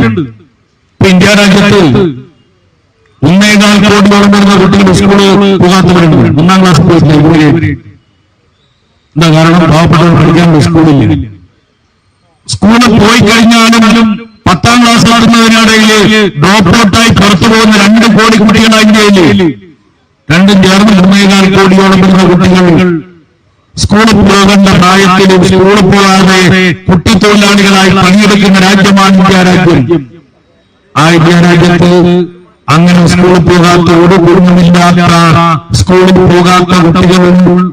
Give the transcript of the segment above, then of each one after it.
ഉണ്ട് ഇന്ത്യ രാജ്യത്ത് ഒന്നേകാൽ കോടിയോളം വരുന്ന കുട്ടികൾ സ്കൂളിൽ പോകാത്തവരുണ്ട്. ഒന്നാം ക്ലാസ് പോയിട്ടില്ല ഇതുവരെ. എന്താ കാരണം? പാവപ്പെട്ടവർ പഠിക്കാൻ സ്കൂളില്ല. സ്കൂളിൽ പോയി കഴിഞ്ഞാലും പത്താം ക്ലാസ് നടന്നതിനിടയിൽ ഡ്രോപ്പ് ഔട്ടായി പുറത്തു പോകുന്ന രണ്ട് കോടി കുട്ടികളാണ് ഇന്ത്യയിൽ രണ്ടും ചേർന്ന് ഒന്നേകാൽ കോടിയോളം വരുന്ന കുട്ടികൾ സ്കൂളിൽ പോകേണ്ട പ്രായത്തിലും സ്കൂളിൽ പോകാതെ കുട്ടിത്തൊഴിലാളികളായി പണിയെടുക്കുന്ന രാജ്യമാണ് ഇന്ത്യ രാജ്യം. ആ ഇന്ത്യ രാജ്യത്ത് അങ്ങനെ സ്കൂളിൽ പോകാത്ത ഒരു കുടുംബമില്ലാത്ത സ്കൂളിൽ പോകാത്ത കുട്ടികൾ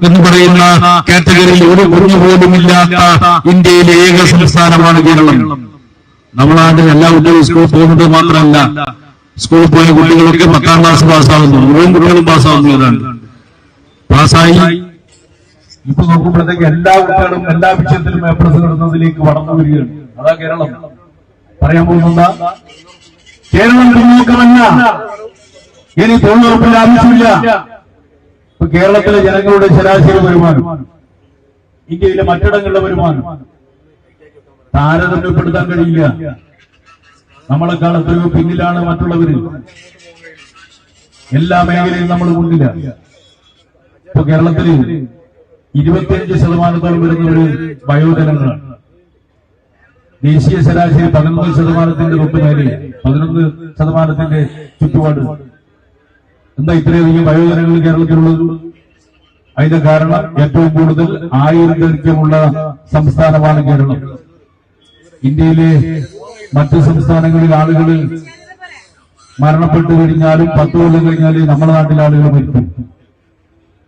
എന്ന് പറയുന്ന കാറ്റഗറിയിൽ ഒരു കുഞ്ഞു പോലും ഇല്ലാത്ത ഇന്ത്യയിലെ ഏക സംസ്ഥാനമാണ് കേരളം. നമ്മളാണ്ട് എല്ലാ കുട്ടികളും സ്കൂളിൽ പോകുന്നത് മാത്രമല്ല സ്കൂളിൽ പോയ കുട്ടികളൊക്കെ പത്താം ക്ലാസ് പാസ്സാവുന്നു. മുഴുവൻ കുട്ടികളും പാസ്സാവുന്നതാണ് പാസ്സായി. ഇപ്പൊ നോക്കുമ്പോഴത്തേക്ക് എല്ലാ കുട്ടികളും എല്ലാ വിഷയത്തിലും എ പ്ലസ് കിട്ടുന്നതിലേക്ക് വളർന്നു വരികയാണ്. അതാ കേരളം. പറയാൻ പോകുന്ന കേരളം പിന്നോക്കമല്ല ഇനി തൊഴിലുറപ്പിന്റെ ആവശ്യമില്ല. ഇപ്പൊ കേരളത്തിലെ ജനങ്ങളുടെ ശരാശരി വരുമാനം ഇന്ത്യയിലെ മറ്റിടങ്ങളിലെ വരുമാനം താരതമ്യപ്പെടുത്താൻ കഴിയില്ല. നമ്മളെക്കാൾ എത്രയോ പിന്നിലാണ് മറ്റുള്ളവര്. എല്ലാ മേഖലയും നമ്മൾ മുന്നില്ല ഇപ്പൊ കേരളത്തിൽ ഇരുപത്തിയഞ്ച് ശതമാനത്തോളം ഒരു വയോജനങ്ങളാണ് ദേശീയ ശരാശരി പതിനൊന്ന് ശതമാനത്തിന്റെ തൊട്ട് മേലെ പതിനൊന്ന് ശതമാനത്തിന്റെ ചുറ്റുപാട്. എന്താ ഇത്രയധികം വയോജനങ്ങൾ കേരളത്തിലുള്ളത്? അതിന്റെ കാരണം ഏറ്റവും കൂടുതൽ ആയുർദൈർഘ്യമുള്ള സംസ്ഥാനമാണ് കേരളം. ഇന്ത്യയിലെ മറ്റു സംസ്ഥാനങ്ങളിൽ ആളുകൾ മരണപ്പെട്ടു കഴിഞ്ഞാലും പത്ത് കൊല്ലം കഴിഞ്ഞാലും നമ്മുടെ നാട്ടിലെ ആളുകൾ മരിക്കും.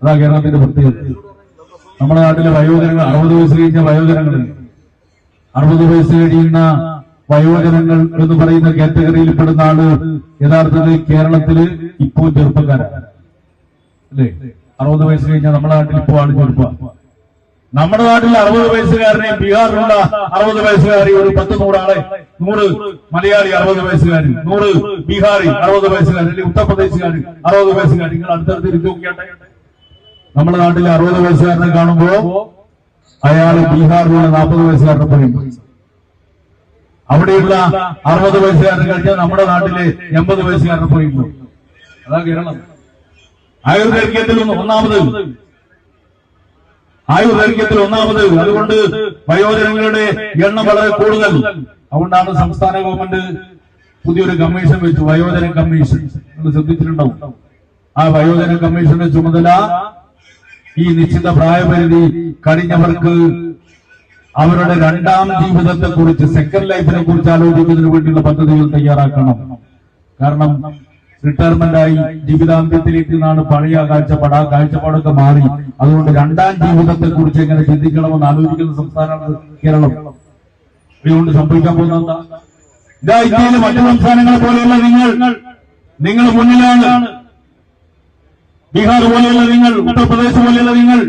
അതാ കേരളത്തിന്റെ പ്രത്യേകത. നമ്മുടെ നാട്ടിലെ വയോജനങ്ങൾ അറുപത് വയസ്സ് കഴിഞ്ഞ വയോജനങ്ങൾ അറുപത് വയസ്സ് കഴിയുന്ന വയോജനങ്ങൾ എന്ന് പറയുന്ന കാറ്റഗറിയിൽ പെടുന്ന ആൾ യഥാർത്ഥത്തിൽ കേരളത്തിൽ ഇപ്പോൾ ചെറുപ്പക്കാരാണ്. അല്ലേ? അറുപത് വയസ്സ് കഴിഞ്ഞാൽ നമ്മുടെ നാട്ടിൽ ഇപ്പോൾ ആൾ ചെറുപ്പ. നമ്മുടെ നാട്ടിൽ അറുപത് വയസ്സുകാരനെ ബീഹാറിലുള്ള അറുപത് വയസ്സുകാരി ഒരു പത്ത് നൂറാളെ. നൂറ് മലയാളി അറുപത് വയസ്സുകാരി. നൂറ് ബീഹാറി അറുപത് വയസ്സുകാരി. അല്ലെങ്കിൽ ഉത്തർപ്രദേശുകാരി അറുപത് വയസ്സുകാരി. നിങ്ങൾ അടുത്തടുത്ത് ഇരുന്ന് നോക്കിയാട്ടെ. നമ്മുടെ നാട്ടിലെ അറുപത് വയസ്സുകാരനെ കാണുമ്പോ അയാൾ ബീഹാറിലുള്ള നാൽപ്പത് വയസ്സുകാരനെ പറയും. അവിടെയുള്ള അറുപത് വയസ്സുകാരൻ കഴിഞ്ഞാൽ നമ്മുടെ നാട്ടിലെ എൺപത് വയസ്സുകാരനെ പറയുന്നു. അതാ കേരളം. ആയുർദൈർഘ്യത്തിൽ ഒന്ന് ഒന്നാമത്. ആയുർദൈർഘ്യത്തിൽ ഒന്നാമത്. അതുകൊണ്ട് വയോജനങ്ങളുടെ എണ്ണം വളരെ കൂടുതൽ. അതുകൊണ്ടാണ് സംസ്ഥാന ഗവൺമെന്റ് പുതിയൊരു കമ്മീഷൻ വെച്ചു. വയോജന കമ്മീഷൻ. നിങ്ങൾ ശ്രദ്ധിച്ചിട്ടുണ്ടാവും. ആ വയോജന കമ്മീഷന്റെ ചുമതല ഈ നിശ്ചിത പ്രായപരിധി കഴിഞ്ഞവർക്ക് അവരുടെ രണ്ടാം ജീവിതത്തെ കുറിച്ച് സെക്കൻഡ് ലൈഫിനെ കുറിച്ച് ആലോചിക്കുന്നതിന് വേണ്ടിയുള്ള പദ്ധതികൾ തയ്യാറാക്കണം. കാരണം റിട്ടയർമെന്റായി ജീവിതാന്ത്യത്തിലേക്ക് നിന്നാണ് പഴയ കാഴ്ചപ്പാട്. ആ കാഴ്ചപ്പാടൊക്കെ മാറി. അതുകൊണ്ട് രണ്ടാം ജീവിതത്തെ കുറിച്ച് എങ്ങനെ ചിന്തിക്കണമെന്ന് ആലോചിക്കുന്ന സംസ്ഥാനമാണ് കേരളം. ഇതുകൊണ്ട് സംഭവിക്കാൻ പോകുന്ന മറ്റു സംസ്ഥാനങ്ങളെ പോലെയുള്ള നിങ്ങൾ. നിങ്ങൾ മുന്നിലാണ്. ബീഹാർ പോലെയുള്ള നിങ്ങൾ ഉത്തർപ്രദേശ് പോലെയുള്ള നിങ്ങൾ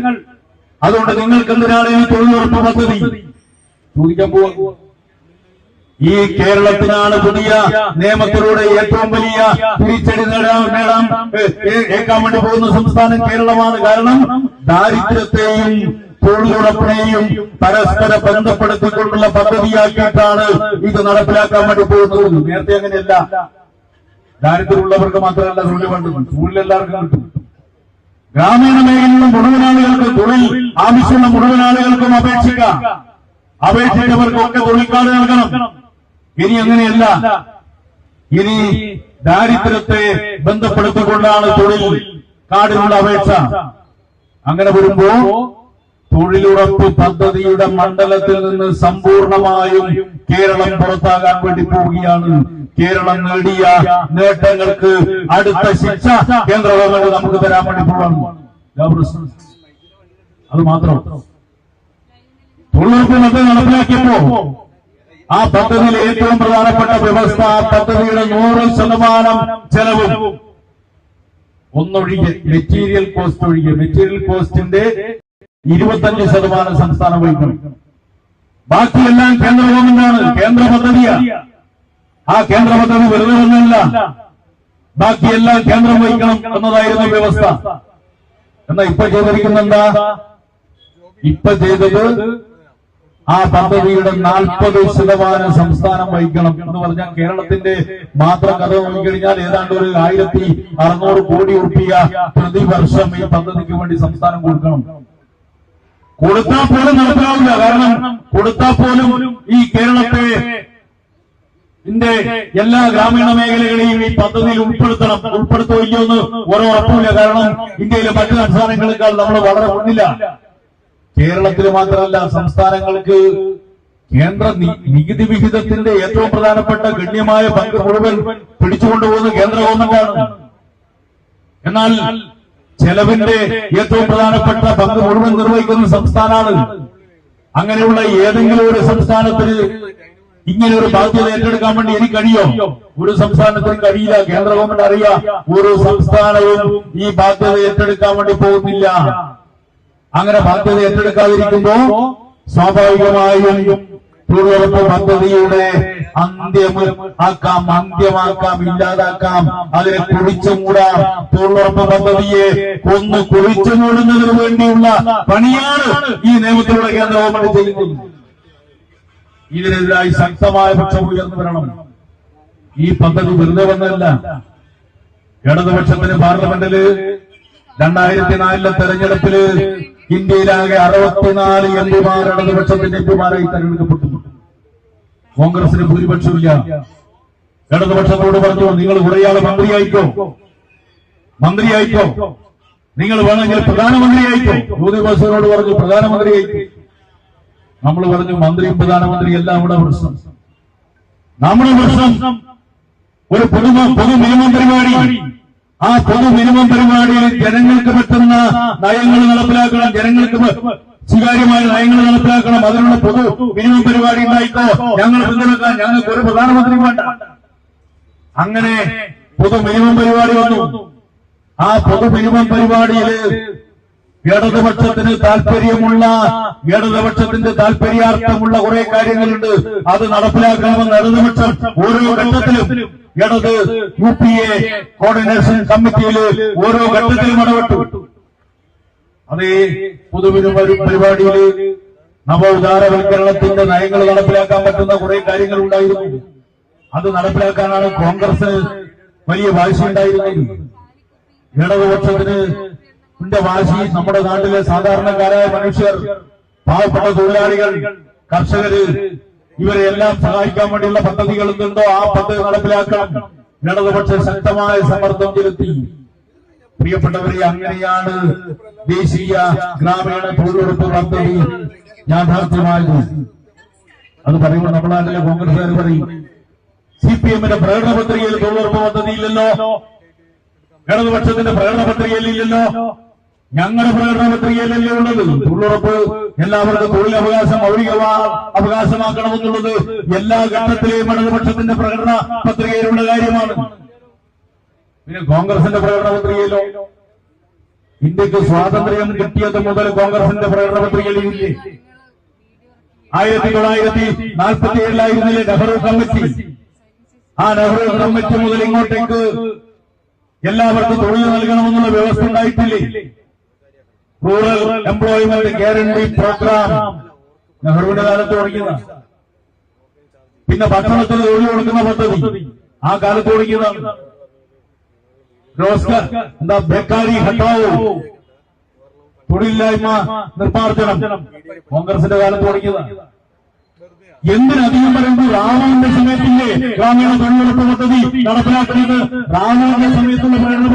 അതുകൊണ്ട് നിങ്ങൾക്ക് എന്തിനാണ് ഈ തൊഴിലുറപ്പ് പദ്ധതി? ചോദിക്കാൻ പോവാ. ഈ കേരളത്തിനാണ് പുതിയ നിയമത്തിലൂടെ ഏറ്റവും വലിയ തിരിച്ചടി നേടാൻ നേടാൻ ഏക്കാൻ വേണ്ടി പോകുന്ന സംസ്ഥാനം കേരളമാണ്. കാരണം ദാരിദ്ര്യത്തെയും തൊഴിലുറപ്പിനെയും പരസ്പര ബന്ധപ്പെടുത്തിക്കൊണ്ടുള്ള പദ്ധതിയാക്കിയിട്ടാണ് ഇത് നടപ്പിലാക്കാൻ വേണ്ടി പോകുന്നത്. നേരത്തെ അങ്ങനെയല്ല. ദാരിദ്ര്യമുള്ളവർക്ക് മാത്രമല്ല തൊഴിൽ വേണ്ടത്. തൊഴിലെല്ലാവർക്കും കിട്ടും. ഗ്രാമീണ മേഖലയിലും മുഴുവൻ ആളുകൾക്ക് തൊഴിൽ ആവശ്യമുള്ള മുഴുവൻ ആളുകൾക്കും അപേക്ഷിക്കാം. അപേക്ഷിച്ചവർക്കൊക്കെ തൊഴിൽക്കാട് നൽകണം. ഇനി അങ്ങനെയല്ല. ഇനി ദാരിദ്ര്യത്തെ ബന്ധപ്പെടുത്തിക്കൊണ്ടാണ് തൊഴിൽ കാർഡിനുള്ള അപേക്ഷ. അങ്ങനെ വരുമ്പോ തൊഴിലുറപ്പ് പദ്ധതിയുടെ മണ്ഡലത്തിൽ നിന്ന് സമ്പൂർണമായും കേരളം പുറത്താകാൻ വേണ്ടി പോവുകയാണ് കേരളം നേടിയ നേട്ടങ്ങൾക്ക് അടുത്ത ശിക്ഷ കേന്ദ്ര ഗവൺമെന്റ് നമുക്ക് തരാൻ വേണ്ടി പോകണം അത് മാത്രം. തൊഴിലുറപ്പ് പദ്ധതി നടപ്പിലാക്കിയപ്പോ ആ പദ്ധതിയിൽ ഏറ്റവും പ്രധാനപ്പെട്ട വ്യവസ്ഥ പദ്ധതിയുടെ നൂറ് ശതമാനം ചെലവും ഒന്നൊഴികെ മെറ്റീരിയൽ കോസ്റ്റ് ഒഴികെ മെറ്റീരിയൽ കോസ്റ്റിന്റെ ഇരുപത്തഞ്ച് ശതമാനം സംസ്ഥാനം വഹിക്കണം. ബാക്കിയെല്ലാം കേന്ദ്ര ഗവൺമെന്റാണ്. കേന്ദ്ര പദ്ധതിയാണ് ആ കേന്ദ്ര വെറുതെ വന്നല്ല ബാക്കിയെല്ലാം കേന്ദ്രം വഹിക്കണം എന്നതായിരുന്നു വ്യവസ്ഥ. എന്നാ ഇപ്പൊ ചെയ്തിരിക്കുന്നെന്താ ഇപ്പൊ ചെയ്തത് ആ പദ്ധതിയുടെ നാൽപ്പത് ശതമാനം സംസ്ഥാനം വഹിക്കണം എന്ന് പറഞ്ഞാൽ കേരളത്തിന്റെ മാത്രം കഥ നോക്കിക്കഴിഞ്ഞാൽ ഏതാണ്ട് ഒരു ആയിരത്തി അറുന്നൂറ് കോടി ഉറുപ്പിക പ്രതിവർഷം ഈ പദ്ധതിക്ക് വേണ്ടി സംസ്ഥാനം കൊടുക്കണം. കൊടുത്താൽ പോലും നടപ്പിലാവില്ല. കാരണം കൊടുത്താൽ പോലും ഈ കേരളത്തെ ഇതിന്റെ എല്ലാ ഗ്രാമീണ മേഖലകളെയും ഈ പദ്ധതിയിൽ ഉൾപ്പെടുത്തണം ഉൾപ്പെടുത്തോ എന്ന് ഓരോ ഉറപ്പില്ല കാരണം ഇന്ത്യയിലെ മറ്റു സംസ്ഥാനങ്ങളെക്കാൾ നമ്മൾ വളരെ മുന്നില്ല കേരളത്തിൽ മാത്രമല്ല സംസ്ഥാനങ്ങൾക്ക് കേന്ദ്ര നികുതി വിഹിതത്തിന്റെ ഏറ്റവും പ്രധാനപ്പെട്ട ഗണ്യമായ പങ്ക് മുഴുവൻ പിടിച്ചുകൊണ്ടുപോകുന്നത് കേന്ദ്ര ഗവൺമെന്റാണ്. എന്നാൽ ചെലവിന്റെ ഏറ്റവും പ്രധാനപ്പെട്ട പങ്ക് മുഴുവൻ നിർവഹിക്കുന്ന സംസ്ഥാനമാണ് അങ്ങനെയുള്ള ഏതെങ്കിലും ഒരു സംസ്ഥാനത്തിന് ഇങ്ങനെ ഒരു ബാധ്യത ഏറ്റെടുക്കാൻ വേണ്ടി എനിക്ക് കഴിയോ ഒരു സംസ്ഥാനത്തിനും കഴിയില്ല. കേന്ദ്ര ഗവൺമെന്റ് അറിയാ. ഒരു സംസ്ഥാനവും ഈ ബാധ്യത ഏറ്റെടുക്കാൻ വേണ്ടി പോകുന്നില്ല. അങ്ങനെ ബാധ്യത ഏറ്റെടുക്കാതിരിക്കുമ്പോ സ്വാഭാവികമായും തൊഴിലുറപ്പ് പദ്ധതിയുടെ അന്ത്യം ആക്കാം അന്ത്യമാക്കാം ഇല്ലാതാക്കാം. അതിനെ കുഴിച്ചു മൂടാം തൊഴിലുറപ്പ് പദ്ധതിയെ ഒന്ന് കുഴിച്ചു മൂടുന്നതിന് വേണ്ടിയുള്ള പണിയാണ് ഈ നിയമത്തിലൂടെ കേന്ദ്ര ഗവൺമെന്റ് ചെയ്യുന്നത്. ഇതിനെതിരായി ശക്തമായ പക്ഷം ഉയർന്നു വരണം ഈ പദ്ധതി വെറുതെ വന്നതല്ല. ഇടതുപക്ഷത്തിന് പാർലമെന്റിൽ രണ്ടായിരത്തി നാലിലെ തെരഞ്ഞെടുപ്പിൽ ഇന്ത്യയിലാകെ അറുപത്തിനാല് എം പിമാർ ഇടതുപക്ഷത്തിന്റെ എം പിമാരായി തെരഞ്ഞെടുക്കപ്പെട്ടു. കോൺഗ്രസിന് ഭൂരിപക്ഷമില്ല ഇടതുപക്ഷത്തോട് പറഞ്ഞു നിങ്ങൾ കുറേയാളെ മന്ത്രിയായിക്കോ? മന്ത്രിയായിക്കോ? നിങ്ങൾ വേണമെങ്കിൽ പ്രധാനമന്ത്രിയായിക്കോ? മോദി പറഞ്ഞു പ്രധാനമന്ത്രിയായിക്കോ? നമ്മൾ പറഞ്ഞു മന്ത്രിയും പ്രധാനമന്ത്രിയും എല്ലാം ഇവിടെ പ്രശ്നം. നമ്മുടെ പ്രശ്നം ഒരു പൊതു പൊതു മിനിമം പരിപാടി. ആ പൊതു മിനിമം പരിപാടിയിൽ ജനങ്ങൾക്ക് പറ്റുന്ന നയങ്ങൾ നടപ്പിലാക്കണം ജനങ്ങൾക്ക് സ്വീകാര്യമായ നയങ്ങൾ നടപ്പിലാക്കണം. അതിനുള്ള പൊതു മിനിമം പരിപാടി ഉണ്ടായിക്കോ? ഞങ്ങൾ പിന്തുണക്കാൻ ഞങ്ങൾക്ക് ഒരു പ്രധാനമന്ത്രി വേണ്ട. അങ്ങനെ പൊതു മിനിമം പരിപാടി വന്നു. ആ പൊതു മിനിമം പരിപാടിയിൽ ഇടതുപക്ഷത്തിന് താല്പര്യമുള്ള ഇടതുപക്ഷത്തിന്റെ താല്പര്യാർത്ഥമുള്ള കുറെ കാര്യങ്ങളുണ്ട്. അത് നടപ്പിലാക്കണമെന്ന് ഇടതുപക്ഷം ഓരോ ഘട്ടത്തിലും ഇടത് യു പി എ കോർഡിനേഷൻ കമ്മിറ്റിയിൽ ഓരോ ഘട്ടത്തിലും ഇടപെട്ടു. അതേ പൊതുവിനും പരിപാടിയിൽ നവോദാരവൽക്കരണത്തിന്റെ നയങ്ങൾ നടപ്പിലാക്കാൻ പറ്റുന്ന കുറെ കാര്യങ്ങൾ ഉണ്ടായിരുന്നു. അത് നടപ്പിലാക്കാനാണ് കോൺഗ്രസ് വലിയ വാശി ഉണ്ടായിരുന്നത്. ഇടതുപക്ഷത്തിന് ന്റെ വാശി നമ്മുടെ നാട്ടിലെ സാധാരണക്കാരായ മനുഷ്യർ പാവപ്പെട്ട തൊഴിലാളികൾ കർഷകര് ഇവരെ എല്ലാം സഹായിക്കാൻ വേണ്ടിയുള്ള പദ്ധതികൾ എന്തുണ്ടോ ആ പദ്ധതി നടപ്പിലാക്കണം. ഇടതുപക്ഷം ശക്തമായ സമ്മർദ്ദം ചെലുത്തി. പ്രിയപ്പെട്ടവരെ അങ്ങനെയാണ് ദേശീയ ഗ്രാമീണ തൊഴിലുറപ്പ് പദ്ധതി യാഥാർത്ഥ്യമായത്. അത് പറയുമ്പോൾ നമ്മുടെ നാട്ടിലെ കോൺഗ്രസുകാർ പറയും സി പി എമ്മിന്റെ പ്രകടന പത്രികയിൽ തൊഴിലുറപ്പ് പദ്ധതി ഇല്ലല്ലോ ഇടതുപക്ഷത്തിന്റെ പ്രകടന പത്രികയിലില്ലല്ലോ ഞങ്ങളുടെ പ്രകടന പത്രികയിലല്ലേ ഉള്ളത്? തൊഴിലുറപ്പ് എല്ലാവർക്കും തൊഴിലവകാശം മൗലിക അവകാശമാക്കണമെന്നുള്ളത് എല്ലാ ഘട്ടത്തിലെയും ഇടതുപക്ഷത്തിന്റെ പ്രകടന പത്രികയിലുള്ള കാര്യമാണ്. പിന്നെ കോൺഗ്രസിന്റെ പ്രകടന പത്രികയിലോ? ഇന്ത്യയ്ക്ക് സ്വാതന്ത്ര്യം കിട്ടിയത് മുതൽ കോൺഗ്രസിന്റെ പ്രകടന പത്രികയിലില്ലേ ആയിരത്തി തൊള്ളായിരത്തി നാൽപ്പത്തി ഏഴിലായിരുന്നില്ലേ നെഹ്റു കമ്മിറ്റി? ആ നെഹ്റു കമ്മിറ്റി മുതൽ ഇങ്ങോട്ടേക്ക് എല്ലാവർക്കും തൊഴിൽ നൽകണമെന്നുള്ള വ്യവസ്ഥ ഉണ്ടായിട്ടില്ലേ? റൂറൽ എംപ്ലോയ്മെന്റ് ഗ്യാരണ്ടി പ്രോഗ്രാം നെഹ്റുവിന്റെ കാലത്ത് തുടങ്ങിയത. പിന്നെ ഭക്ഷണത്തിന് തൊഴിൽ കൊടുക്കുന്ന പദ്ധതി. ആ കാലത്ത് തുടങ്ങിയതാണ് റോസ്കർ എന്താ ബേക്കാരി ഹട്ടാവോ. തൊഴിലില്ലായ്മ നിർമ്മാർജനം. കോൺഗ്രസിന്റെ കാലത്ത് തുടങ്ങിയതാണ് എന്തിനധികം പറയുന്നു റാവുവിന്റെ സമയത്തില്ലേ? ഗ്രാമീണ തൊഴിലുറപ്പ് പദ്ധതി നടപ്പിലാക്കുന്നത് റാവുവിന്റെ സമയത്തുള്ള പ്രകടന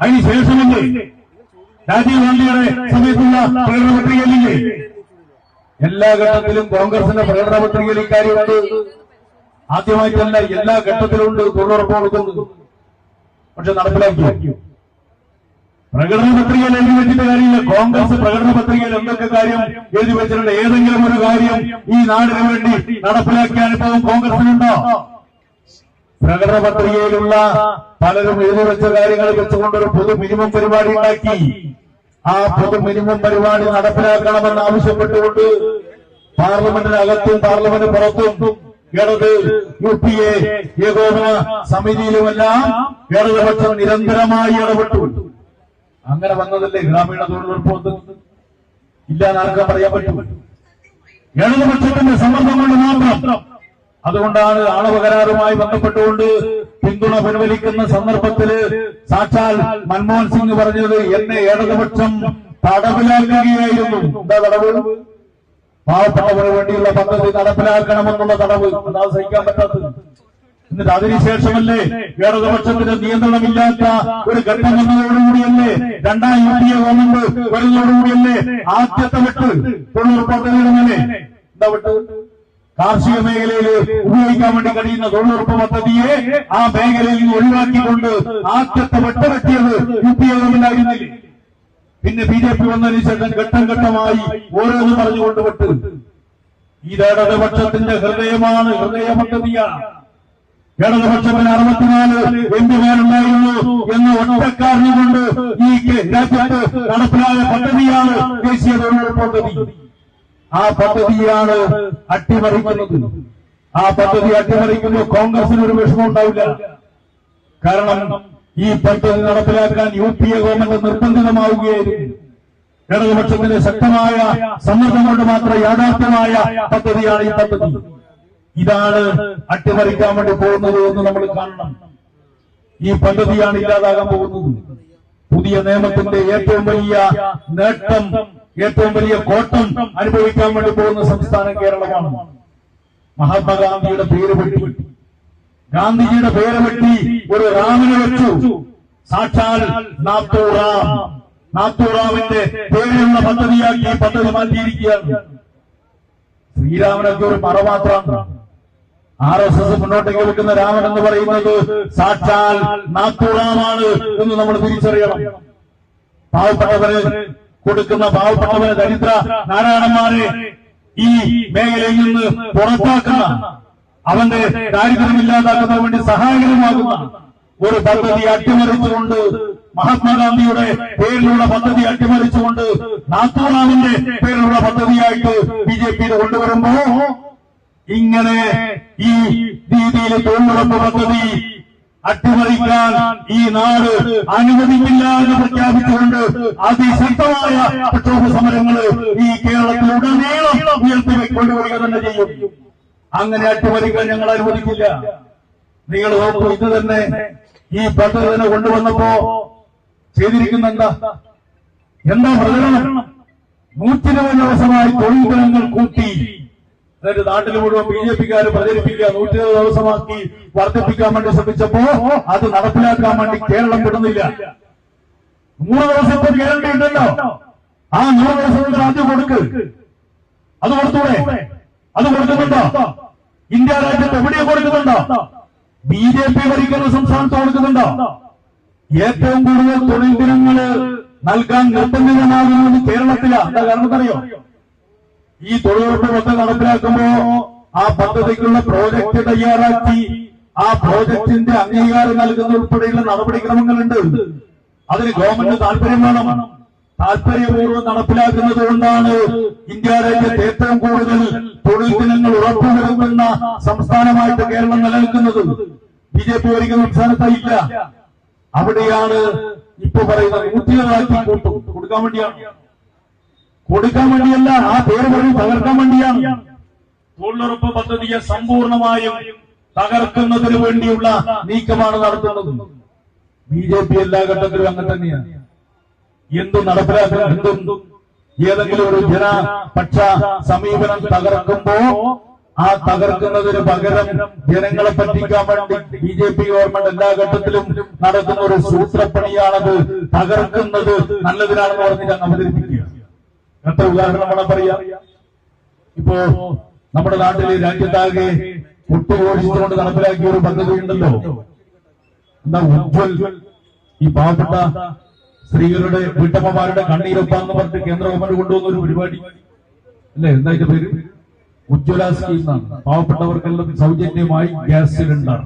അതിന് ശേഷമല്ലേ? രാജീവ് ഗാന്ധിയുടെ സമയത്തുള്ള പ്രകടന പത്രികയിലില്ലേ? എല്ലാ ഘട്ടത്തിലും കോൺഗ്രസിന്റെ പ്രകടന പത്രികയിൽ ഇക്കാര്യമുണ്ട് ആദ്യമായിട്ടല്ല എല്ലാ ഘട്ടത്തിലും ഉണ്ട് തൊഴിലുറപ്പ് കൊടുക്കുന്നു പക്ഷെ നടപ്പിലാക്കി പ്രകടന പത്രികയിൽ എഴുതി വെച്ചിട്ട് കാര്യമില്ല. കോൺഗ്രസ് പ്രകടന പത്രികയിൽ എന്തൊക്കെ കാര്യം എഴുതി വെച്ചിട്ടുണ്ട്? ഏതെങ്കിലും ഒരു കാര്യം ഈ നാടിനു വേണ്ടി നടപ്പിലാക്കിയ അനുഭവം കോൺഗ്രസിനുണ്ടോ? പ്രകടന പത്രികയിലുള്ള പലരും എഴുതി വെച്ച കാര്യങ്ങൾ വെച്ചുകൊണ്ട് ഒരു പൊതു മിനിമം പരിപാടി ഉണ്ടാക്കി. ആ പൊതു മിനിമം പരിപാടി നടപ്പിലാക്കണമെന്ന് ആവശ്യപ്പെട്ടുകൊണ്ട് പാർലമെന്റിനകത്തും പാർലമെന്റ് പുറത്തും ഇടത് യു പി എ ഏകോപന സമിതിയിലുമെല്ലാം ഇടതുപക്ഷം നിരന്തരമായി ഇടപെട്ടു അങ്ങനെ വന്നതല്ലേ ഗ്രാമീണ തൊഴിലുറപ്പ് ഇല്ലാന്ന് ആർക്കാൻ പറയാൻ പറ്റും. ഇടതുപക്ഷത്തിന്റെ സമ്മർദ്ദം കൊണ്ട് മാത്രം അതുകൊണ്ടാണ് ആണവ കരാറുമായി ബന്ധപ്പെട്ടുകൊണ്ട് പിന്തുണ പിൻവലിക്കുന്ന സന്ദർഭത്തിൽ സാക്ഷാൽ മൻമോഹൻ സിംഗ് പറഞ്ഞത് എന്നെ ഇടതുപക്ഷം തടവിലാക്കുകയായിരുന്നു. എന്താ തടവ്? പാവപ്പെട്ടവന് വേണ്ടിയുള്ള പദ്ധതി നടപ്പിലാക്കണമെന്നുള്ള തടവ്. അതാ സഹിക്കാൻ പറ്റാത്തത്. എന്നിട്ട് അതിനുശേഷമല്ലേ ഇടതുപക്ഷത്തിന് നിയന്ത്രണമില്ലാത്ത ഒരു ഘട്ടം വന്നതോടുകൂടിയല്ലേ രണ്ടാം യു പി എ ഗവൺമെന്റ് വരുന്നതോടുകൂടിയല്ലേ ആദ്യത്തെ വിട്ട് തൊഴിലുറപ്പ് പദ്ധതിയുടെ മേലെ എന്താ വിട്ട്? കാർഷിക മേഖലയിൽ ഉപയോഗിക്കാൻ വേണ്ടി കഴിയുന്ന തൊഴിലുറപ്പ് പദ്ധതിയെ ആ മേഖലയിൽ നിന്ന് ഒഴിവാക്കിക്കൊണ്ട് ആദ്യത്തെ വെട്ട് വെട്ടിയത് യു പി എ ഗവൺമെന്റായിരുന്നില്ലേ പിന്നെ ബി ജെ പി വന്നതിന് ശേഷം ഘട്ടം ഘട്ടമായി ഓരോന്ന് പറഞ്ഞുകൊണ്ട് വിട്ട് ഇത് ഇടതുപക്ഷത്തിന്റെ ഹൃദയമാണ് ഹൃദയ പദ്ധതിയാണ് ഇടതുപക്ഷത്തിന് അറുപത്തിനാല് എം പിമാരുണ്ടായിരുന്നു എന്ന ഒറ്റക്കാരനെ കൊണ്ട് ഈ രാജ്യത്ത് നടപ്പിലായ പദ്ധതിയാണ് ദേശീയ തൊഴിലുറപ്പ് പദ്ധതി. ആ പദ്ധതിയാണ് അട്ടിമറിക്കുന്നത്. ആ പദ്ധതി അട്ടിമറിക്കുമ്പോൾ കോൺഗ്രസിന് ഒരു വിഷമം ഉണ്ടാവില്ല. കാരണം ഈ പദ്ധതി നടപ്പിലാക്കാൻ യു പി എ ഗവൺമെന്റ് നിർബന്ധിതമാവുകയായിരുന്നു. ഇടതുപക്ഷത്തിന്റെ ശക്തമായ സമ്മർദ്ദം കൊണ്ട് മാത്രം യാഥാർത്ഥ്യമായ പദ്ധതിയാണ് ഈ പദ്ധതി. ഇതാണ് അട്ടിമറിക്കാൻ വേണ്ടി പോകുന്നത് എന്ന് നമ്മൾ കാണണം. ഈ പദ്ധതിയാണ് ഇല്ലാതാകാൻ പോകുന്നത്. പുതിയ നിയമത്തിന്റെ ഏറ്റവും വലിയ നേട്ടം ഏറ്റവും വലിയ കോട്ടം അനുഭവിക്കാൻ വേണ്ടി പോകുന്ന സംസ്ഥാനം കേരളമാണ്. മഹാത്മാഗാന്ധിയുടെ പേര് വെട്ടി. ഗാന്ധിജിയുടെ പേര് വെട്ടി ഒരു റാമിനെ വെച്ചു. സാക്ഷാൽ നാത്തൂറാം. നാത്തൂറാമിന്റെ പേരിലുള്ള പദ്ധതിയാക്കി പദ്ധതി മാറ്റിയിരിക്കുകയാണ്. ശ്രീരാമനൊക്കെ ഒരു മറ ആർ എസ് എസ് മുന്നോട്ടേക്ക് വെക്കുന്ന രാമൻ എന്ന് പറയുന്നത് സാക്ഷാൽ നാത്തൂറാമാണ് എന്ന് നമ്മൾ തിരിച്ചറിയണം. പാവപ്പെട്ടവന് കൊടുക്കുന്ന പാവപ്പെട്ടവര് ദരിദ്ര നാരായണന്മാരെ ഈ മേഖലയിൽ നിന്ന് പുറത്താക്കുന്ന അവന്റെ ദാരിദ്ര്യം ഇല്ലാതാക്കുന്നതിന് വേണ്ടി സഹായകരമാകുന്ന ഒരു പദ്ധതി അട്ടിമറിച്ചുകൊണ്ട് മഹാത്മാഗാന്ധിയുടെ പേരിലുള്ള പദ്ധതി അട്ടിമറിച്ചുകൊണ്ട് നാത്തൂറാമിന്റെ പേരിലുള്ള പദ്ധതിയായിട്ട് ബി ജെ പി കൊണ്ടുവരുമ്പോ ഇങ്ങനെ ഈ രീതിയിൽ തൊഴിലുറപ്പ് പദ്ധതി അട്ടിമറിക്കാൻ ഈ നാട് അനുവദിക്കില്ല എന്ന് പ്രഖ്യാപിച്ചുകൊണ്ട് അതിശക്തമായ പ്രക്ഷോഭ സമരങ്ങൾ ഈ കേരളത്തിലുടനീളം ഉയർത്തി കൊണ്ടുവരിക തന്നെ ചെയ്യും. അങ്ങനെ അട്ടിമറിക്കാൻ ഞങ്ങൾ അനുവദിക്കില്ല. നിങ്ങൾ നോക്കൂ ഇത് തന്നെ ഈ പദ്ധതി തന്നെ കൊണ്ടുവന്നപ്പോ ചെയ്തിരിക്കുന്ന എന്താ? എന്താ പ്രചരണം? നൂറ്റിരുപത് ദിവസമായി തൊഴിൽ ദിനങ്ങൾ കൂട്ടി അതായത് നാട്ടിൽ മുഴുവൻ ബി ജെ പിക്കാർ പ്രചരിപ്പിക്കുക നൂറ്റി ഇരുപത് ദിവസമാക്കി വർദ്ധിപ്പിക്കാൻ വേണ്ടി ശ്രമിച്ചപ്പോ അത് നടപ്പിലാക്കാൻ വേണ്ടി കേരളം വിടുന്നില്ല. മൂന്ന് ദിവസം ഇപ്പൊ ഗ്യാരണ്ടി ഉണ്ടല്ലോ. ആ മൂന്ന് ദിവസം ആദ്യം കൊടുക്ക്. അത് കൊടുത്തൂടെ? അത് കൊടുക്കുന്നുണ്ടോ? ഇന്ത്യ രാജ്യത്ത് എവിടെയും കൊടുക്കുന്നുണ്ടോ? ബി ജെ പി ഭരിക്കുന്ന സംസ്ഥാനത്ത് കൊടുക്കുന്നുണ്ടോ? ഏറ്റവും കൂടുതൽ തൊഴിൽ ദിനങ്ങൾ നൽകാൻ നിർബന്ധിതമാകുന്നത് കേരളത്തിലാണ് എന്താ കാരണം അറിയോ ഈ തൊഴിലുറപ്പ് പദ്ധതി നടപ്പിലാക്കുമ്പോ ആ പദ്ധതിക്കുള്ള പ്രോജക്റ്റ് തയ്യാറാക്കി ആ പ്രോജക്റ്റിന്റെ അംഗീകാരം നൽകുന്ന ഉൾപ്പെടെയുള്ള നടപടിക്രമങ്ങളുണ്ട്. അതിന് ഗവൺമെന്റ് താല്പര്യം വേണം. താല്പര്യപൂർവം നടപ്പിലാക്കുന്നത് കൊണ്ടാണ് ഇന്ത്യ രാജ്യത്ത് ഏറ്റവും കൂടുതൽ തൊഴിൽ ദിനങ്ങൾ ഉറപ്പുവരുത്തുന്ന സംസ്ഥാനമായിട്ട് കേരളം നിലനിൽക്കുന്നത്. ബി ജെ പി ഒരിക്കലും ഉത്സാഹത്തായില്ല അവിടെയാണ് ഇപ്പൊ പറയുന്നത് നൂറ്റികളാക്കി കൂട്ടും. കൊടുക്കാൻ വേണ്ടിയാണ്. കൊടുക്കാൻ വേണ്ടിയല്ല ആ പേര് പറഞ്ഞ് തകർക്കാൻ വേണ്ടിയാണ്. തൊഴിലുറപ്പ് പദ്ധതിയെ സമ്പൂർണമായും തകർക്കുന്നതിന് വേണ്ടിയുള്ള നീക്കമാണ് നടത്തുന്നത്. ബി ജെ പി എല്ലാ ഘട്ടത്തിലും അങ്ങനെ തന്നെയാണ്. എന്തും നടപ്പിലാക്കാൻ എന്തും ഏതെങ്കിലും ഒരു ജനപക്ഷ സമീപനം തകർക്കുമ്പോ ആ തകർക്കുന്നതിന് പകരം ജനങ്ങളെ പറ്റിക്കാൻ വേണ്ടി ബി ജെ പി ഗവൺമെന്റ് എല്ലാ ഘട്ടത്തിലും നടത്തുന്ന ഒരു സൂത്രപ്പണിയാണത്. തകർക്കുന്നത് നല്ലതിനാണെന്ന് പറഞ്ഞിട്ട് അവതരിപ്പിക്കുക എത്ര ഉദാഹരണം വേണം പറയാം? ഇപ്പോ നമ്മുടെ നാട്ടിലെ രാജ്യത്താകെ കുട്ടിയോടിച്ചുകൊണ്ട് നടപ്പിലാക്കിയ ഒരു പദ്ധതി ഉണ്ടല്ലോ. എന്താ ഉജ്വൽ ഈ പാവപ്പെട്ട സ്ത്രീകളുടെ വീട്ടമ്മമാരുടെ കണ്ണീരൊപ്പാന്ന് പറഞ്ഞിട്ട് കേന്ദ്ര ഗവൺമെന്റ് കൊണ്ടുവന്ന ഒരു പരിപാടി. അല്ലെ? എന്താ ഇതിന്റെ പേര്? ഉജ്ജ്വല സ്കീം പാവപ്പെട്ടവർക്കെല്ലാം സൗജന്യമായി ഗ്യാസ് സിലിണ്ടർ.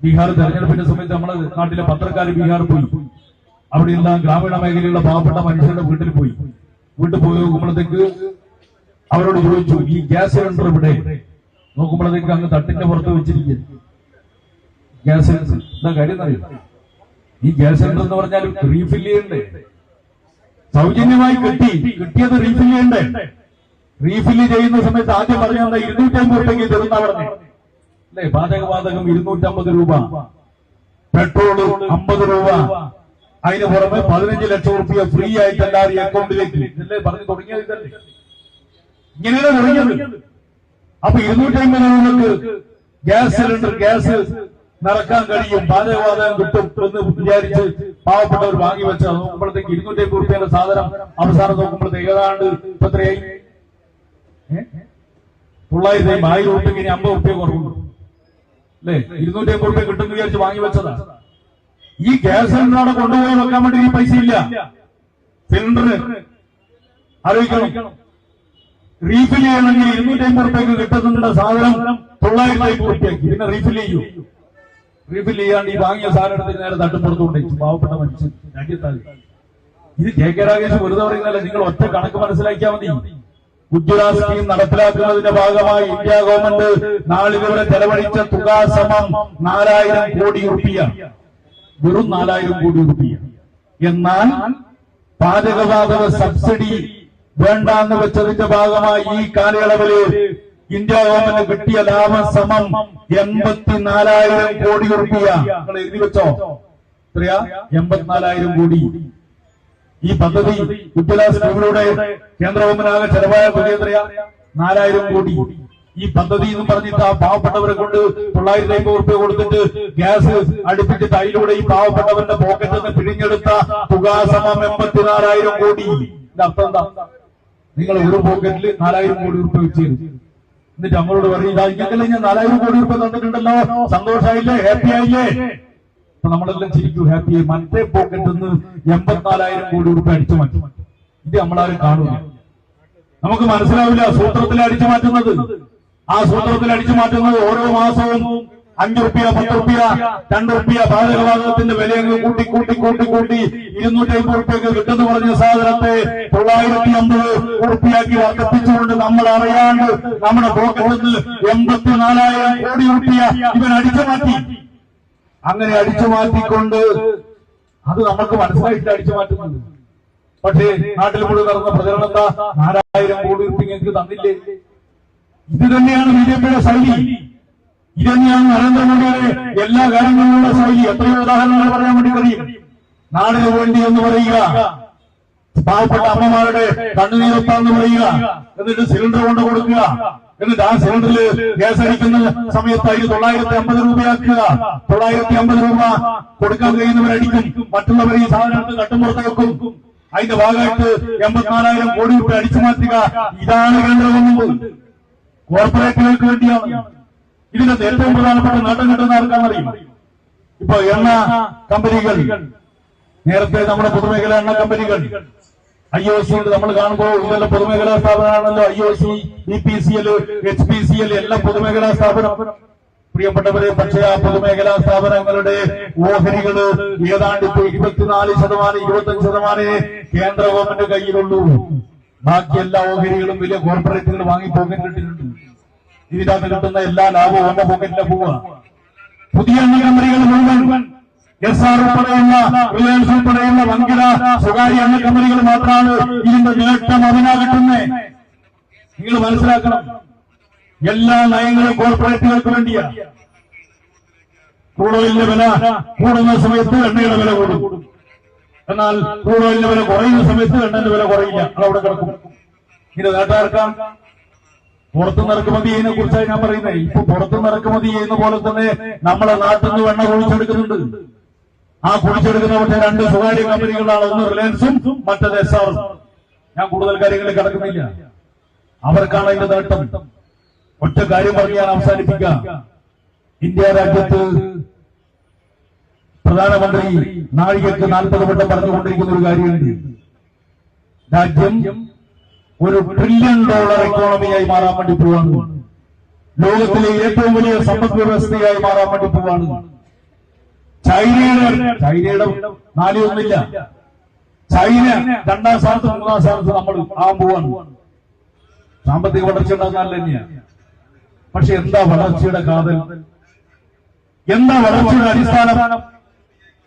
ബീഹാർ തെരഞ്ഞെടുപ്പിന്റെ സമയത്ത് നമ്മൾ നാട്ടിലെ പത്രക്കാർ ബീഹാർ പോയി. അവിടെ നിന്ന് ഗ്രാമീണ മേഖലയിലുള്ള പാവപ്പെട്ട മനുഷ്യരുടെ വീട്ടിൽ പോയി. വീട്ടിൽ പോയി നോക്കുമ്പോഴത്തേക്ക് അവരോട് ചോദിച്ചു ഈ ഗ്യാസ് സിലിണ്ടർ ഇവിടെ നോക്കുമ്പോഴത്തേക്ക് അങ്ങ് തട്ടിന്റെ പുറത്ത് വെച്ചിരിക്കും ഗ്യാസ് സിലിണ്ടർ എന്താ കാര്യം അറിയാം ഈ ഗ്യാസ് സിലിണ്ടർ എന്ന് പറഞ്ഞാൽ റീഫിൽ ചെയ്യണ്ടേ? സൗജന്യമായി കിട്ടി. കിട്ടിയത് റീഫിൽ ചെയ്യണ്ടേ? റീഫിൽ ചെയ്യുന്ന സമയത്ത് ആദ്യം പറഞ്ഞ ഇരുന്നൂറ്റി അമ്പത് രൂപയ്ക്ക് തരുന്ന പറഞ്ഞു. അല്ലേ? പാചകവാതകം ഇരുന്നൂറ്റമ്പത് രൂപ. പെട്രോൾ അമ്പത് രൂപ. അതിന് പുറമെ പതിനഞ്ച് ലക്ഷം റുപ്യ ഫ്രീ ആയിട്ട് എല്ലാവരും അക്കൗണ്ടിലേക്ക് ഇതല്ലേ പറഞ്ഞു തുടങ്ങിയത് ഇതല്ലേ? ഇങ്ങനെയാണ് തുടങ്ങിയത്? അപ്പൊ ഇരുന്നൂറ്റി അമ്പത് രൂപക്ക് ഗ്യാസ് സിലിണ്ടർ ഗ്യാസ് നിറക്കാൻ കഴിയും പാചകവാതകം കിട്ടും എന്ന് വിചാരിച്ച് പാവപ്പെട്ടവർ വാങ്ങി വെച്ച നോക്കുമ്പോഴത്തേക്ക് ഇരുന്നൂറ്റി അമ്പത് റുപ്യയുടെ സാധനം അവസാനം നോക്കുമ്പോഴത്തേക്ക് ഏതാണ്ട് ഇപ്പൊ എത്രയായി? ഏ? തൊള്ളായിരത്തി ആയിരം റുപ്യക്ക് ഇനി അമ്പത് റുപ്യ കുറവുണ്ട്. അല്ലേ? ഇരുന്നൂറ്റി അമ്പത് റുപ്യ കിട്ടും വിചാരിച്ച് വാങ്ങി വെച്ചതാ. ഈ ഗ്യാസ് സിലിണ്ടർ അവിടെ കൊണ്ടുപോയി വെക്കാൻ വേണ്ടി ഈ പൈസ ഇല്ല. സിലിണ്ടർ ആലോചിക്കണം റീഫിൽ ചെയ്യണമെങ്കിൽ ഇരുന്നൂറ്റി അമ്പത് റുപ്യക്ക് കിട്ടുന്നുണ്ട് സാധനം തൊള്ളായിരത്തി അമ്പത് റുപ്യക്ക് പിന്നെ റീഫിൽ ചെയ്യൂ. റീഫിൽ ചെയ്യാണ്ട് ഈ വാങ്ങിയ സാധനത്തിന് നേരെ തട്ടുപുറത്തുകൊണ്ട് പാവപ്പെട്ട മനുഷ്യൻ. രാജ്യത്താൽ ഇത് കെ കെ രാഗേഷ് വെറുതെ പറയുന്നതല്ല. നിങ്ങൾ ഒറ്റ കണക്ക് മനസ്സിലാക്കിയാൽ മതി. ഉജ്ജ്വല സ്കീം നടപ്പിലാക്കുന്നതിന്റെ ഭാഗമായി ഇന്ത്യ ഗവൺമെന്റ് നാളിതുവരെ ചെലവഴിച്ച തുക സമം നാലായിരം കോടി റുപ്യ വെറും നാലായിരം കോടി രൂപയാണ് എന്നാൽ പാചകവാതക സബ്സിഡി വേണ്ടാന്ന് വെച്ചതിന്റെ ഭാഗമായി ഈ കാലയളവിൽ ഇന്ത്യ ഗവൺമെന്റ് കിട്ടിയ ലാഭം സമം എൺപത്തിനാലായിരം കോടി റുപ്യ നിങ്ങൾ എഴുതി വെച്ചോ? എത്രയാ? എൺപത്തിനാലായിരം കോടി. ഈ പദ്ധതി ഉജ്ജ്വല സ്കീമിലൂടെ കേന്ദ്ര ഗവൺമെന്റാകെ ചെലവായ തുക എത്രയാ? നാലായിരം കോടി. ഈ പദ്ധതി എന്ന് പറഞ്ഞിട്ട് ആ പാവപ്പെട്ടവരെ കൊണ്ട് തൊള്ളായിരത്തി അമ്പത് റുപ്യ കൊടുത്തിട്ട് ഗ്യാസ് അടുപ്പിച്ചിട്ട് അതിലൂടെ ഈ പാവപ്പെട്ടവരുടെ പോക്കറ്റിൽ നിന്ന് പിഴിഞ്ഞെടുത്ത തുക സമം എൺപത്തിനാലായിരം കോടി. അർത്ഥം എന്താ? നിങ്ങൾ ഒരു പോക്കറ്റിൽ നാലായിരം കോടി റുപ്യ വെച്ചിരുന്നു. എന്നിട്ട് നമ്മളോട് പറയും ഇതാ ഞാൻ നാലായിരം കോടി റുപ്യ തന്നിട്ടുണ്ടല്ലോ. സന്തോഷമായില്ലേ ഹാപ്പി ആയില്ലേ? അപ്പൊ നമ്മളെല്ലാം ചിരിക്കും ഹാപ്പി ആയി. മറ്റേ പോക്കറ്റിൽ നിന്ന് എൺപത്തിനാലായിരം കോടി റുപ്യ അടിച്ചു മാറ്റി. ഇത് നമ്മളാരും കാണൂല. നമുക്ക് മനസ്സിലാവില്ല സൂത്രത്തിൽ അടിച്ചു മാറ്റുന്നത്. ആ സൂത്രത്തിൽ അടിച്ചു മാറ്റുന്നത് ഓരോ മാസവും അഞ്ചു റുപ്യ പത്ത് റുപ്യ രണ്ട് റുപ്യ പാചകവാതകത്തിന്റെ വിലയങ്ങൾ കൂട്ടി കൂട്ടി കൂട്ടി കൂട്ടി ഇരുന്നൂറ്റി അമ്പത് റുപ്യക്ക് കിട്ടുന്ന പറഞ്ഞ സാധനത്തെ തൊള്ളായിരത്തി അമ്പത് റുപ്യാക്കി വർദ്ധിപ്പിച്ചുകൊണ്ട് നമ്മൾ അറിയാണ്ട് നമ്മുടെ പോക്കറ്റിൽ നിന്ന് എൺപത്തിനാലായിരം കോടി റുപ്യ ഇവൻ അടിച്ചു മാറ്റി. അങ്ങനെ അടിച്ചു മാറ്റിക്കൊണ്ട് അത് നമ്മൾക്ക് മനസ്സിലായിട്ട് അടിച്ചു മാറ്റുന്നുണ്ട് പക്ഷേ നാട്ടിൽ മുഴുവൻ നടന്ന പ്രചരണം എന്താ? നാലായിരം കോടി റുപ്യ തന്നില്ലേ? ഇത് തന്നെയാണ് ബി ജെ പിയുടെ ശൈലി. ഇത് തന്നെയാണ് നരേന്ദ്രമോദിയുടെ എല്ലാ കാര്യങ്ങളിലുള്ള ശൈലി. എത്രയോ ഉദാഹരണങ്ങൾ പറയാൻ വേണ്ടി കഴിയും. നാടിന് വേണ്ടി എന്ന് പറയുക. പാവപ്പെട്ട അമ്മമാരുടെ കണ്ണുനീരത്താന്ന് പറയുക. എന്നിട്ട് സിലിണ്ടർ കൊണ്ട് കൊടുക്കുക. എന്നിട്ട് ആ സിലിണ്ടറിൽ ഗ്യാസ് അടിക്കുന്ന സമയത്ത് അതിന് തൊള്ളായിരത്തി അമ്പത് രൂപയാക്കുക. തൊള്ളായിരത്തി അമ്പത് രൂപ കൊടുക്കാൻ കഴിയുന്നവരടിക്കും. മറ്റുള്ളവർ ഈ സാധനത്തിൽ കട്ടുമുറത്ത് വെക്കും. അതിന്റെ ഭാഗമായിട്ട് എൺപത്തിനാലായിരം കോടി രൂപ അടിച്ചു മാറ്റുക. ഇതാണ് കേന്ദ്ര ഗവൺമെന്റ് കോർപ്പറേറ്റുകൾക്ക് വേണ്ടിയാണ്. ഇതിന്റെ ഏറ്റവും പ്രധാനപ്പെട്ട നേട്ടം കിട്ടുന്ന ആർക്കാണെന്നറിയും ഇപ്പൊ എണ്ണ കമ്പനികൾ നേരത്തെ നമ്മുടെ പൊതുമേഖലാ എണ്ണ കമ്പനികൾ ഐ ഒ സി നമ്മൾ കാണുമ്പോൾ ഇതെല്ലാം പൊതുമേഖലാ സ്ഥാപനമാണല്ലോ I O C B P C L H P C L എല്ലാം പൊതുമേഖലാ സ്ഥാപനം. പ്രിയപ്പെട്ടവരെ പക്ഷേ ആ പൊതുമേഖലാ സ്ഥാപനങ്ങളുടെ ഓഹരികൾ ഏതാണ്ട് ഇപ്പൊ ഇരുപത്തിനാല് ശതമാനം ഇരുപത്തഞ്ച് ശതമാനേ കേന്ദ്ര ഗവൺമെന്റ് കയ്യിലുള്ളൂ. ബാക്കി എല്ലാ ഓഹരികളും വലിയ കോർപ്പറേറ്റുകൾ വാങ്ങി പോക്കറ്റിലിട്ടിട്ടുണ്ട് ഇതിനകത്ത് കിട്ടുന്ന എല്ലാ ലാഭവും എന്റെ പോക്കറ്റിലെ പോവാണ്. പുതിയ എണ്ണ കമ്പനികൾ മുഴുവൻ എസ് ആർ ഉൾപ്പെടെയുള്ള റിലയൻസ് ഉൾപ്പെടെയുള്ള വൻകിട സ്വകാര്യ കമ്പനികൾ മാത്രമാണ് ഇതിന്റെ നേട്ടം അതിനാ കിട്ടുന്നത് നിങ്ങൾ മനസ്സിലാക്കണം എല്ലാ നയങ്ങളും കോർപ്പറേറ്റുകൾക്ക് വേണ്ടിയാ. ക്രൂഡ് വില കൂടുന്ന സമയത്ത് എണ്ണയുടെ വില കൂടും. എന്നാൽ ക്രൂഡ് വില കുറയുന്ന സമയത്ത് എണ്ണന്റെ വില കുറയില്ല. അവിടെ കിടക്കും. ഇത് നേട്ടാർക്കാം പുറത്തുനിന്ന് ചെയ്യുന്ന കുറിച്ചാണ് ഞാൻ പറയുന്നത്. ഇപ്പൊ പുറത്തുനിന്ന് ഇറക്കുമതി ചെയ്യുന്ന പോലെ തന്നെ നമ്മളെ നാട്ടിൽ നിന്ന് വെണ്ണ കുഴിച്ചെടുക്കുന്നുണ്ട്. ആ കുഴിച്ചെടുക്കുന്ന പക്ഷേ രണ്ട് സ്വകാര്യ കമ്പനികളാണ് ഒന്ന് റിലയൻസും മറ്റത് എസ് ആറും ഞാൻ കൂടുതൽ കാര്യങ്ങളിൽ കിടക്കുന്നില്ല. അവർക്കാണ് അതിന്റെ നേട്ടം. ഒറ്റ കാര്യം പറഞ്ഞാൽ അവസാനിപ്പിക്കാം. ഇന്ത്യ രാജ്യത്ത് പ്രധാനമന്ത്രി നാഴികക്ക് നാൽപ്പത് വട്ടം പറഞ്ഞുകൊണ്ടിരിക്കുന്ന ഒരു കാര്യമുണ്ട്. രാജ്യം ഒരു ട്രില്യൺ ഡോളർ എക്കോണമിയായി മാറാൻ വേണ്ടി പോവാണ്. ലോകത്തിലെ ഏറ്റവും വലിയ സമ്പദ് വ്യവസ്ഥയായി മാറാൻ വേണ്ടി പോവാണ്. ചൈനയുടെ ചൈനയുടെ നാലിയൊന്നില്ല ചൈന രണ്ടാം സ്ഥാനത്ത് മൂന്നാം സ്ഥാനത്ത് നമ്മൾ ആ പോവാണ്. സാമ്പത്തിക വളർച്ച ഉണ്ടാകുന്ന തന്നെയാണ് പക്ഷെ എന്താ വളർച്ചയുടെ കാതൽ? എന്താ വളർച്ചയുടെ അടിസ്ഥാനം?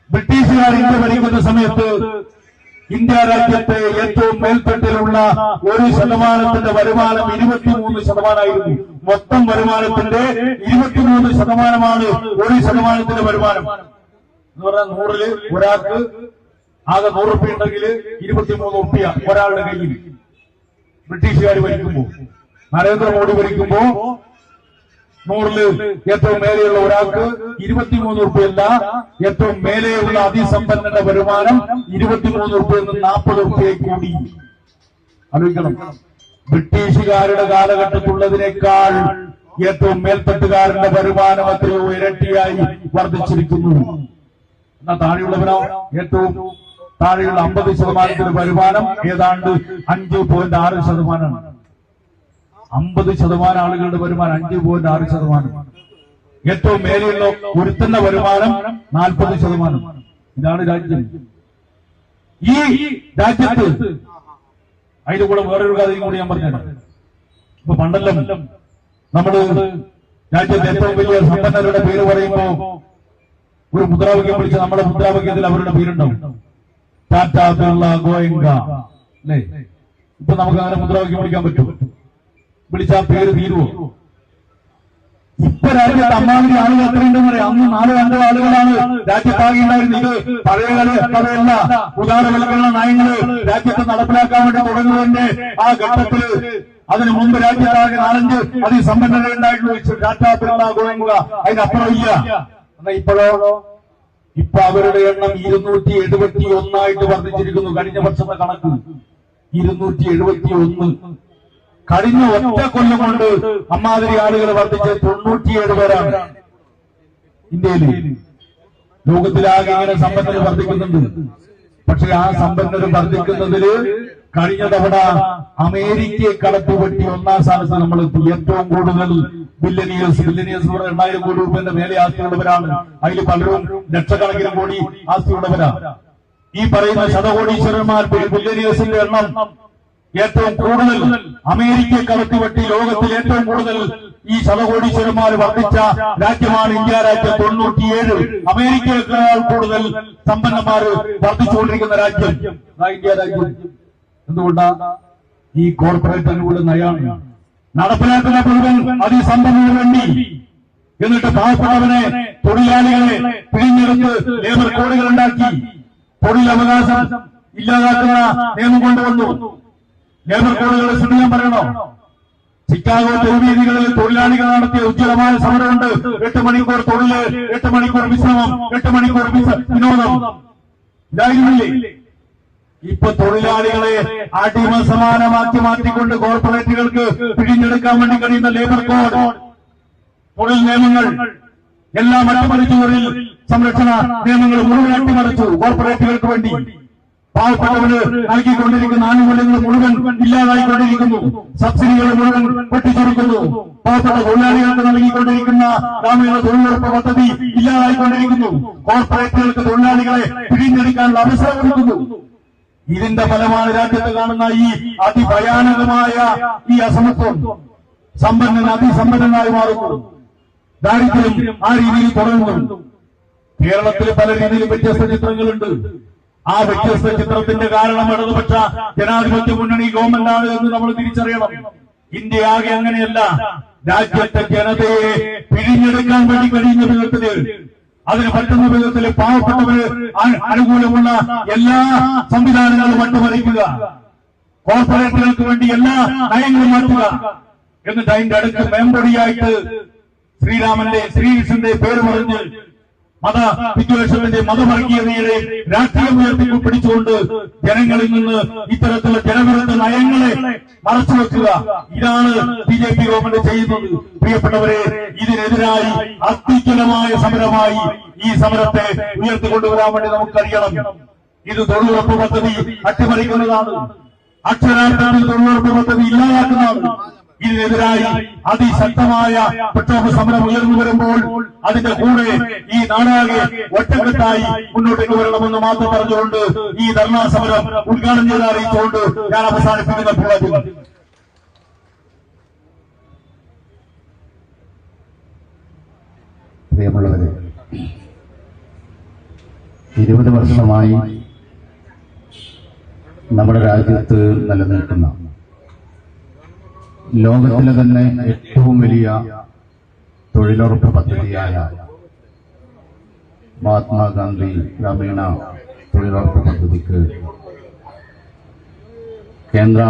ബ്രിട്ടീഷുകാർ ഇന്ത്യ ഭരിക്കുന്ന സമയത്ത് ഇന്ത്യ രാജ്യത്തെ ഏറ്റവും ഉണ്ടായിരുന്ന ഒരു ശതമാനത്തിന്റെ വരുമാനം ഇരുപത്തിമൂന്ന് ശതമാനമായിരുന്നു. മൊത്തം വരുമാനത്തിന്റെ ഇരുപത്തിമൂന്ന് ശതമാനമാണ് ഒരു ശതമാനത്തിന്റെ വരുമാനം. എന്ന് പറഞ്ഞാൽ നൂറിൽ ഒരാൾക്ക് ആകെ നൂറ് റുപ്യ ഉണ്ടെങ്കിൽ ഇരുപത്തിമൂന്ന് റുപ്യ ഒരാളുടെ കയ്യിൽ ബ്രിട്ടീഷുകാർ ഭരിക്കുമ്പോ നരേന്ദ്രമോദി ഭരിക്കുമ്പോ നൂറിൽ ഏറ്റവും മേലെയുള്ള ഒരാൾക്ക് ഇരുപത്തിമൂന്ന് റുപ്യല്ല ഏറ്റവും മേലെയുള്ള അതിസമ്പന്നന്റെ വരുമാനം ഇരുപത്തിമൂന്ന് റുപ്യയിൽ നിന്ന് നാൽപ്പത് റുപ്യ കൂടി. ആലോചിക്കണം. ബ്രിട്ടീഷുകാരുടെ കാലഘട്ടത്തുള്ളതിനേക്കാൾ ഏറ്റവും മേൽത്തട്ടുകാരന്റെ വരുമാനം എത്രയോ ഇരട്ടിയായി വർദ്ധിച്ചിരിക്കുന്നു. എന്നാ താഴെയുള്ളവനോ? ഏറ്റവും താഴെയുള്ള അമ്പത് ശതമാനത്തിന്റെ വരുമാനം ഏതാണ്ട് അഞ്ച് പോയിന്റ് ആറ് ശതമാനമാണ്. അമ്പത് ശതമാനം ആളുകളുടെ വരുമാനം അഞ്ച് പോയിന്റ് ആറ് ശതമാനം. ഏറ്റവും മേലെയുള്ള ഒരുത്തന്റെ വരുമാനം നാൽപ്പത് ശതമാനം. ഇതാണ് രാജ്യം. ഈ രാജ്യത്ത് അതിന്റെ കൂടെ വേറൊരു കഥയും കൂടി ഞാൻ പറഞ്ഞു ഇപ്പൊ പണ്ടെല്ലാം നമ്മൾ രാജ്യത്തെ ഏറ്റവും വലിയ സമ്പന്നരുടെ പേര് പറയുമ്പോ ഒരു മുദ്രാവാക്യം വിളിച്ച് നമ്മുടെ മുദ്രാവാക്യത്തിൽ അവരുടെ പേരുണ്ടാവും. ടാറ്റ ബിർള ഗോയങ്ക. അല്ലേ? ഇപ്പൊ നമുക്ക് അങ്ങനെ മുദ്രാവാക്യം വിളിക്കാൻ പറ്റും. വിളിച്ചാൽ പേര് തീരുവോ? ഇപ്പൊ രാജ്യത്ത് അമ്മാതിരി ആളുകൾ എത്രയുണ്ടെന്ന് പറയാം അന്ന് നാലോ അഞ്ചോ ആളുകളാണ് രാജ്യത്താകെ ഉണ്ടായിരുന്നത്. ഇത് പഴയ കാല കഥയല്ല ഉദാരവൽക്കരണ നയങ്ങൾ രാജ്യത്ത് നടപ്പിലാക്കാൻ വേണ്ടി തുടങ്ങുന്നതിന്റെ ആ ഘട്ടത്തിൽ അതിനു മുമ്പ് രാജ്യത്താകെ നാലഞ്ച് അതിസമ്പന്നരെ ഉണ്ടായിട്ടുള്ളൂ ടാറ്റ ബിർള ഗോയങ്ക അതിനപ്പുറം ഇല്ല എന്നാ ഇപ്പോഴോ? ഇപ്പൊ അവരുടെ എണ്ണം ഇരുന്നൂറ്റി എഴുപത്തി ഒന്നായിട്ട് വർദ്ധിച്ചിരിക്കുന്നു. കഴിഞ്ഞ വർഷത്തെ കണക്ക്. ഇരുന്നൂറ്റി എഴുപത്തി ഒന്ന് കഴിഞ്ഞ ഒറ്റ കൊല്ലം കൊണ്ട് അമ്മാതിരി ആളുകൾ വർദ്ധിച്ച് തൊണ്ണൂറ്റിയേഴ് പേരാണ് ഇന്ത്യയിൽ ലോകത്തിലാകെ ഇങ്ങനെ സമ്പന്നർ വർദ്ധിക്കുന്നുണ്ട്. പക്ഷെ ആ സമ്പന്നർ വർദ്ധിക്കുന്നതിൽ കഴിഞ്ഞ തവണ അമേരിക്കയെ കടത്തുപറ്റി ഒന്നാം സ്ഥാനത്ത് നമ്മൾ ഏറ്റവും കൂടുതൽ ബില്ലനിയേഴ്സ് ബില്ലനിയേഴ്സ് പറഞ്ഞ എണ്ണായിരം കോടി രൂപയുടെ മേലെ ആസ്തിയുള്ളവരാണ്. അതിൽ പലരും ലക്ഷക്കണക്കിന് കോടി ആസ്തിയുള്ളവരാണ് ഈ പറയുന്ന ശതകോടീശ്വരന്മാർ ബില്ലനിയേഴ്സിന്റെ എണ്ണം ഏറ്റവും കൂടുതൽ അമേരിക്ക കടത്തിവെട്ടി ലോകത്തിൽ ഏറ്റവും കൂടുതൽ ഈ ശതകോടീശ്വരന്മാർ വർദ്ധിച്ച രാജ്യമാണ് ഇന്ത്യ രാജ്യം. തൊണ്ണൂറ്റിയേഴ് അമേരിക്കയേക്കാൾ കൂടുതൽ സമ്പന്നന്മാർ വർദ്ധിച്ചുകൊണ്ടിരിക്കുന്ന രാജ്യം. ഇന്ത്യ രാജ്യം. എന്തുകൊണ്ടാ? ഈ കോർപ്പറേറ്റ് നയാണ് നടപ്പിലാക്കുന്ന മുഴുവൻ അതിസമ്പന്നന് വേണ്ടി എന്നിട്ട് പാവപ്പെട്ടവനെ തൊഴിലാളികളെ പിഴിഞ്ഞെടുത്ത് ലേബർ കോഡുകൾ ഉണ്ടാക്കി തൊഴിലവകാശം ഇല്ലാതാക്കുന്ന നിയമം കൊണ്ടുവന്നു. ലേബർ കോഡുകളെ ശ്രദ്ധിക്കാൻ പറയണോ? ചിക്കാഗോ തെരുവീതികളിൽ തൊഴിലാളികൾ നടത്തിയ ഉജ്ജ്വലമായ സമരമുണ്ട് എട്ട് മണിക്കൂർ തൊഴിൽ എട്ട് മണിക്കൂർ വിശ്രമം എട്ട് മണിക്കൂർ വിനോദം. ഇപ്പൊ തൊഴിലാളികളെ അടിമ സമാനമാക്കി മാറ്റിക്കൊണ്ട് കോർപ്പറേറ്റുകൾക്ക് പിഴിഞ്ഞെടുക്കാൻ വേണ്ടി കഴിയുന്ന ലേബർ കോഡ് തൊഴിൽ നിയമങ്ങൾ എല്ലാം അട്ടിമറിച്ചു തൊഴിൽ സംരക്ഷണ നിയമങ്ങൾ മുഴുവൻ അട്ടിമറിച്ചു കോർപ്പറേറ്റുകൾക്ക് വേണ്ടി. പാവപ്പെട്ടവന് നൽകിക്കൊണ്ടിരിക്കുന്ന ആനുകൂല്യങ്ങൾ മുഴുവൻ ഇല്ലാതായിക്കൊണ്ടിരിക്കുന്നു സബ്സിഡികൾ മുഴുവൻ വെട്ടിച്ചുരുക്കുന്നു പാവപ്പെട്ട തൊഴിലാളികൾക്ക് നൽകിക്കൊണ്ടിരിക്കുന്ന ഗ്രാമീണ തൊഴിലുറപ്പ് പദ്ധതി ഇല്ലാതായിക്കൊണ്ടിരിക്കുന്നു കോർപ്പറേറ്റുകൾക്ക് തൊഴിലാളികളെ പിഴിഞ്ഞെടുക്കാനുള്ള അവസരം കൊടുക്കുന്നു ഇതിന്റെ ഫലമാണ് രാജ്യത്ത് കാണുന്ന ഈ അതിഭയാനകമായ ഈ അസമത്വം. സമ്പന്നൻ അതിസമ്പന്നനായി മാറുന്നു. ദാരിദ്ര്യം ആ രീതിയിൽ തുടരുന്നു. കേരളത്തിൽ പല രീതിയിൽ വ്യത്യസ്ത ചിത്രങ്ങളുണ്ട്. ആ വ്യത്യസ്ത ചിത്രത്തിന്റെ കാരണം ഇടതുപക്ഷ ജനാധിപത്യ മുന്നണി ഗവൺമെന്റ് ആണ് എന്ന് നമ്മൾ തിരിച്ചറിയണം. ഇന്ത്യ ആകെ അങ്ങനെയല്ല. രാജ്യത്തെ ജനതയെ പിരിഞ്ഞെടുക്കാൻ വേണ്ടി കഴിയുന്ന വിധത്തിൽ അതിന് പറ്റുന്ന വിധത്തിൽ പാവപ്പെട്ടവര് അനുകൂലമുള്ള എല്ലാ സംവിധാനങ്ങളും അട്ടിമറിക്കുക. കോർപ്പറേറ്റുകൾക്ക് വേണ്ടി എല്ലാ നയങ്ങളും മാറ്റുക. എന്നിട്ട് അതിന്റെ അടുത്ത് മെമ്പറിയായിട്ട് ശ്രീരാമന്റെ ശ്രീകൃഷ്ണന്റെ പേര് പറഞ്ഞ് മത വിദ്വേഷത്തിന്റെ മതവർഗീയതയുടെ രാഷ്ട്രീയം ഉയർത്തി പിടിച്ചുകൊണ്ട് ജനങ്ങളിൽ നിന്ന് ഇത്തരത്തിലുള്ള ജനവിരുദ്ധ നയങ്ങളെ മറച്ചുവെക്കുക ഇതാണ് ബി ജെ പി ഗവൺമെന്റ് ചെയ്യുന്നത്. പ്രിയപ്പെട്ടവരെ ഇതിനെതിരായി അത്യുജ്വലമായ സമരമായി ഈ സമരത്തെ ഉയർത്തിക്കൊണ്ടുവരാൻ വേണ്ടി നമുക്കറിയണം. ഇത് തൊഴിലുറപ്പ് പദ്ധതി അട്ടിമറിക്കുന്നതാണ്. അക്ഷരാർത്ഥത്തിൽ തൊഴിലുറപ്പ് പദ്ധതി ഇല്ലാതാക്കുന്നതാണ്. ഇതിനെതിരായി അതിശക്തമായ പ്രക്ഷോഭ സമരം ഉയർന്നു വരുമ്പോൾ അതിന്റെ കൂടെ ഈ നാടാകെ ഒറ്റക്കെട്ടായി മുന്നോട്ടേക്ക് വരണമെന്ന് മാത്രം പറഞ്ഞുകൊണ്ട് ഈ ധർണാ സമരം ഉദ്ഘാടനം ചെയ്ത് അറിയിച്ചുകൊണ്ട് ഞാൻ അവസാനിപ്പിക്കുന്ന പ്രിയമുള്ളവരെ ഇരുപത് വർഷമായി നമ്മുടെ രാജ്യത്ത് നിലനിൽക്കുന്ന ലോകത്തിലെ തന്നെ ഏറ്റവും വലിയ തൊഴിലുറപ്പ് പദ്ധതിയായ മഹാത്മാഗാന്ധി ഗ്രാമീണ തൊഴിലുറപ്പ് പദ്ധതിക്ക് കേന്ദ്ര